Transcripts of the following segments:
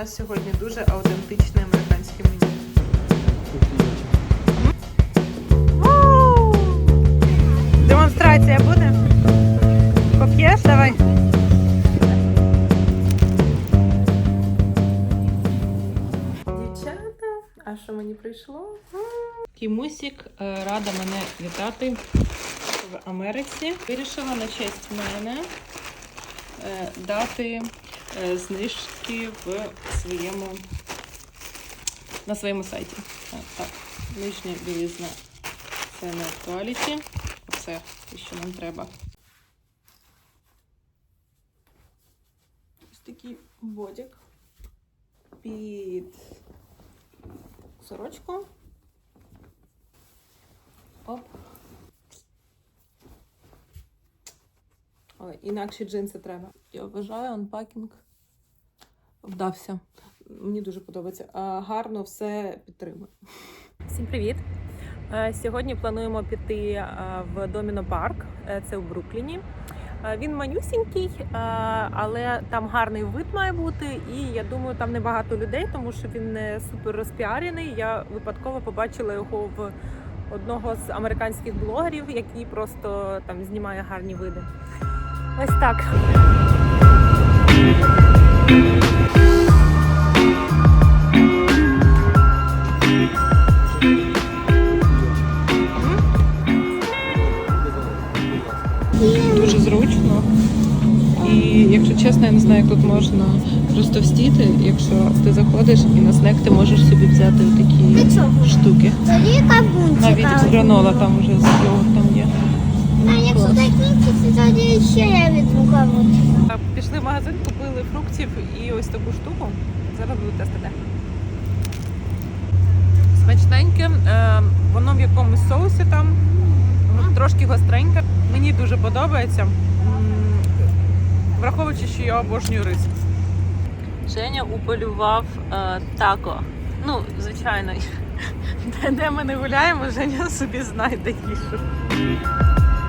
У нас сьогодні дуже аутентичне американське меню. Демонстрація буде? Поп'єш? Давай. Дівчата, а що мені прийшло? Кімусік е, рада мене вітати в Америці. Вирішила на честь мене е, дати знижки в своєму на своєму сайті. Е, Так, нижня білизна це не актуаліті. Оце те, що нам треба. Ось такий бодік під сорочку. Оп. Ой, інакші джинси треба. Я вважаю, анпакінг вдався. Мені дуже подобається. Гарно все підтримує. Всім привіт! Е, Сьогодні плануємо піти е, в Доміно Парк, е, це в Брукліні. Він манюсінький, але там гарний вид має бути, і я думаю, там небагато людей, тому що він не супер розпіарений. Я випадково побачила його в одного з американських блогерів, який просто там знімає гарні види. Ось так. Дуже зручно. І якщо чесно, я не знаю, як тут можна розтовстіти, якщо ти заходиш і на снек ти можеш собі взяти такі штуки. Навіть гранола там вже з йогуртом є. А якщо закінчиться, тоді ще я візьму. Пішли в магазин, купили фруктів і ось таку штуку. Зараз буду тестити. Смачненьке, е, воно в якомусь соусі там, трошки гостреньке. Мені дуже подобається. Враховуючи, що я обожнюю рис. Женя уполював е, тако. Ну, звичайно, де, де ми не гуляємо, Женя собі знайде їжу.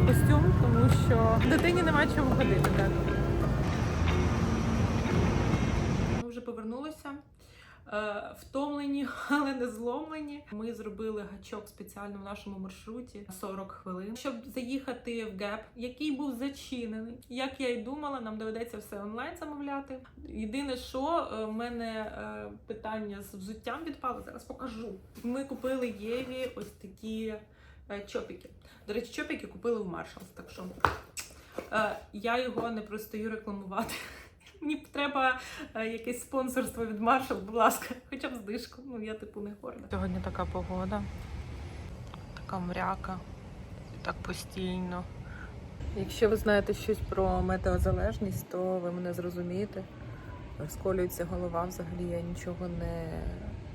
спортивний костюм, тому що дитині немає чого ходити. Так. Ми вже повернулися. е, Втомлені, але не зломлені. Ми зробили гачок спеціально в нашому маршруті 40 хвилин, щоб заїхати в ГЕП, який був зачинений. Як я і думала, нам доведеться все онлайн замовляти. Єдине, що е, в мене е, питання з взуттям відпало. Зараз покажу. Ми купили Єві ось такі чопіки. До речі, чопіки купили в Marshalls, так що е, я його не простою рекламувати. Мені треба е, якесь спонсорство від Marshall, будь ласка, хоча б знижку. Ну я типу не горда. Сьогодні така погода, така мряка, так постійно. Якщо ви знаєте щось про метеозалежність, то ви мене зрозумієте. Розколюється голова, взагалі я нічого не,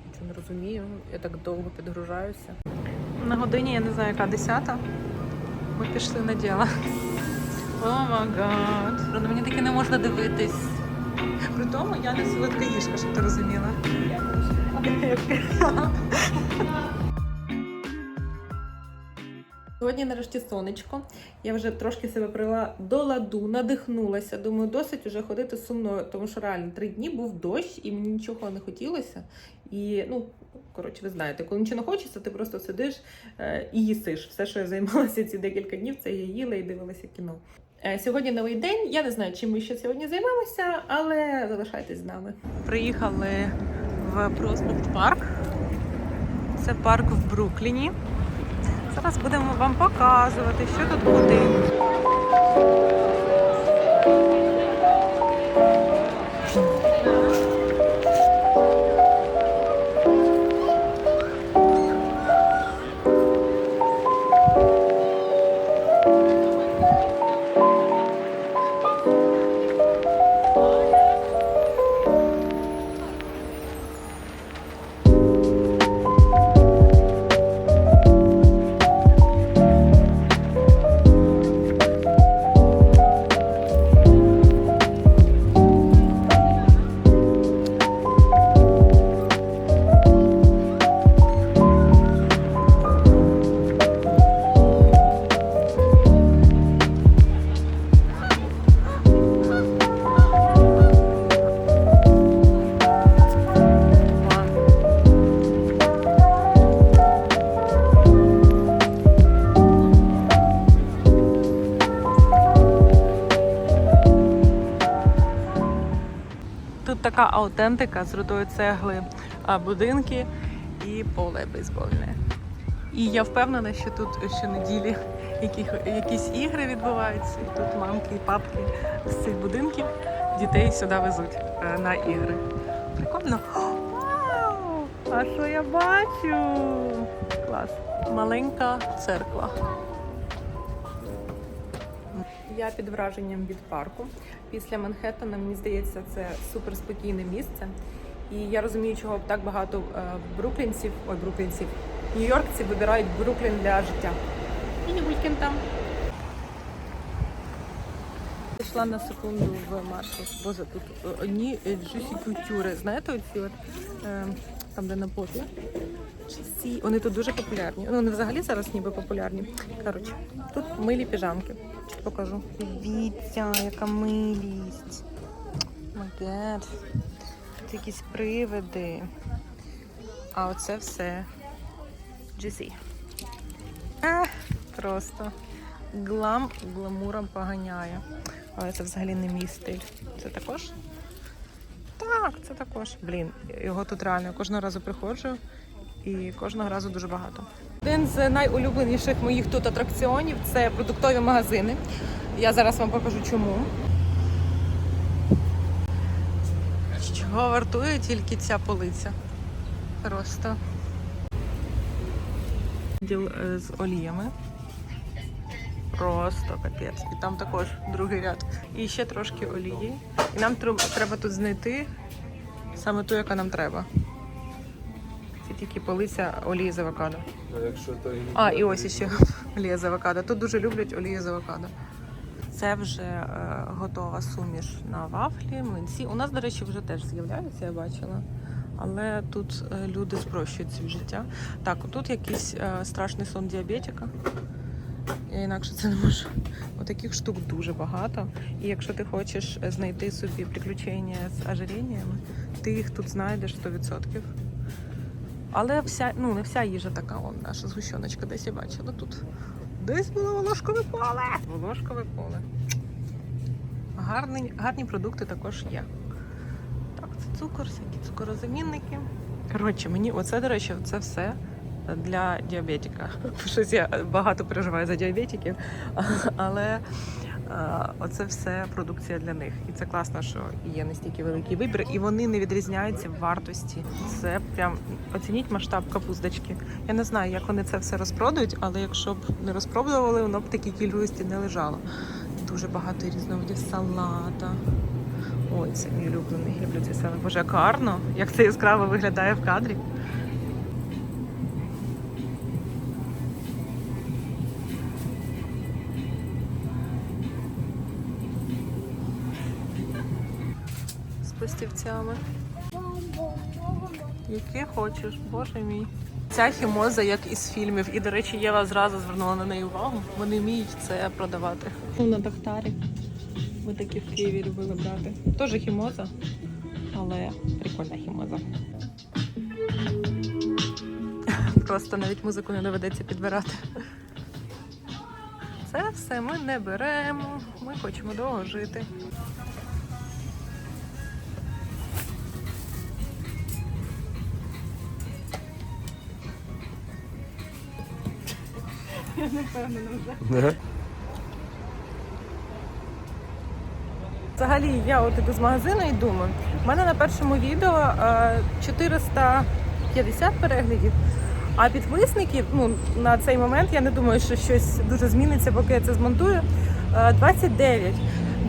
нічого не розумію. Я так довго підгружаюся. На годині я не знаю, яка десята. Ми пішли на діло. О май гад. На мені таки не можна дивитись. При тому я не солодка їжка, щоб ти розуміла. Сьогодні нарешті сонечко. Я вже трошки себе привела до ладу, надихнулася. Думаю, досить уже ходити сумно, тому що реально три дні був дощ і мені нічого не хотілося. І ну, коротше, ви знаєте, коли нічого не хочеться, ти просто сидиш е, і їсиш. Все, що я займалася ці декілька днів, це я їла і дивилася кіно. Е, Сьогодні новий день. Я не знаю, чим ми ще сьогодні займемося, але залишайтесь з нами. Приїхали в Проспект Парк. Це парк в Брукліні. Зараз будемо вам показувати, що тут буде. Така аутентика з рудої цегли будинки і поле бейсбольне. І я впевнена, що тут щонеділі яких, якісь ігри відбуваються. І тут мамки і папки з цих будинків дітей сюди везуть е, на ігри. Прикольно. Вау! А що я бачу? Клас. Маленька церква. Я під враженням від парку. Після Манхеттена, мені здається, це суперспокійне місце. І я розумію, чого так багато е, бруклінців, ой, бруклінців, нью-йоркців вибирають Бруклін для життя. І не Вулькін там. Пішла на секунду в маршрут. Боже, тут е, одні джусі культури. Знаєте, оці от е, там, де на попі. Вони тут дуже популярні. Ну, вони взагалі зараз ніби популярні. Коротше, тут милі піжамки. Покажу. Дивіться, яка милість. Магет. Тут якісь привиди. А оце все GC. А, просто глам гламуром поганяє. Але це взагалі не мій стиль. Це також? Так, це також. Блін, його тут реально кожного разу приходжу і кожного разу дуже багато. Один з найулюбленіших моїх тут атракціонів це продуктові магазини. Я зараз вам покажу чому. Чого вартує тільки ця полиця? Просто. Діл е, з оліями. Просто капець. І там також другий ряд. І ще трошки олії. І нам треба тут знайти саме ту, яка нам треба. Це тільки полиця олії з авокадо. А якщо то і А, і ось іще олія з авокадо. Тут дуже люблять олію з авокадо. Це вже е, готова суміш на вафлі, млинці. У нас, до речі, вже теж з'являється, я бачила. Але тут е, люди спрощують собі життя. Так, тут якийсь е, страшний сон діабетика. Я інакше це не можу. Отаких штук дуже багато. І якщо ти хочеш е, знайти собі приключення з ожиріннями, ти їх тут знайдеш 100%. Але вся, ну не вся їжа така, вон наша згущеночка десь я бачила тут. Десь було волошкове поле. Волошкове поле. Гарні, гарні продукти також є. Так, це цукор, всякі цукорозамінники. Коротше, мені оце, до речі, це все для діабетика. Щось я багато переживаю за діабетиків, але оце все продукція для них. І це класно, що є настільки великий вибір, і вони не відрізняються в вартості. Це прям оцініть масштаб капусточки. Я не знаю, як вони це все розпродають, але якщо б не розпродували, воно б такій кількості не лежало. Дуже багато різновидів салата. Ой, це мій улюблений. Люблю цей салат. Боже, як гарно, як це яскраво виглядає в кадрі. Пластівцями. Яке хочеш, боже мій. Ця хімоза, як із фільмів. І, до речі, Єва зразу звернула на неї увагу. Вони вміють це продавати. Ну, на Дахтарі. Ми такі в Києві любили брати. Теж хімоза, але прикольна хімоза. Просто навіть музику не доведеться підбирати. Це все ми не беремо. Ми хочемо довго жити. Я не впевнена вже. Ага. Взагалі, я от іду з магазину і думаю, в мене на першому відео е, 450 переглядів, а підписників ну, на цей момент я не думаю, що щось дуже зміниться, поки я це змонтую. е, 29.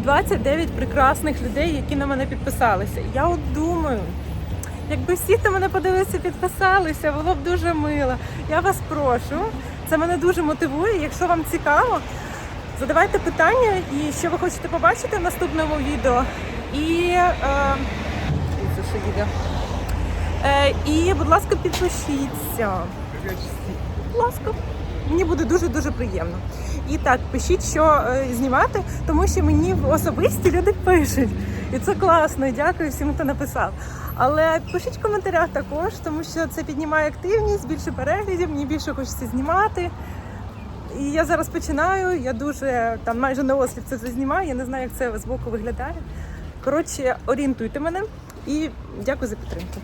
29 прекрасних людей, які на мене підписалися. Я от думаю, якби всі, хто мене подивився, підписалися, було б дуже мило. Я вас прошу, це мене дуже мотивує. Якщо вам цікаво, Задавайте питання і що ви хочете побачити в наступному відео. І, е. Е, і, будь ласка, підпишіться. Будь ласка, мені буде дуже-дуже приємно. І так, пишіть, що е, знімати, тому що мені особисті люди пишуть. І це класно. Дякую всім, хто написав. Але пишіть в коментарях також, тому що це піднімає активність, більше переглядів, мені більше хочеться знімати. І я зараз починаю, я дуже там майже на осліп це все знімаю, я не знаю, як це з боку виглядає. Коротше, орієнтуйте мене. І дякую за підтримку.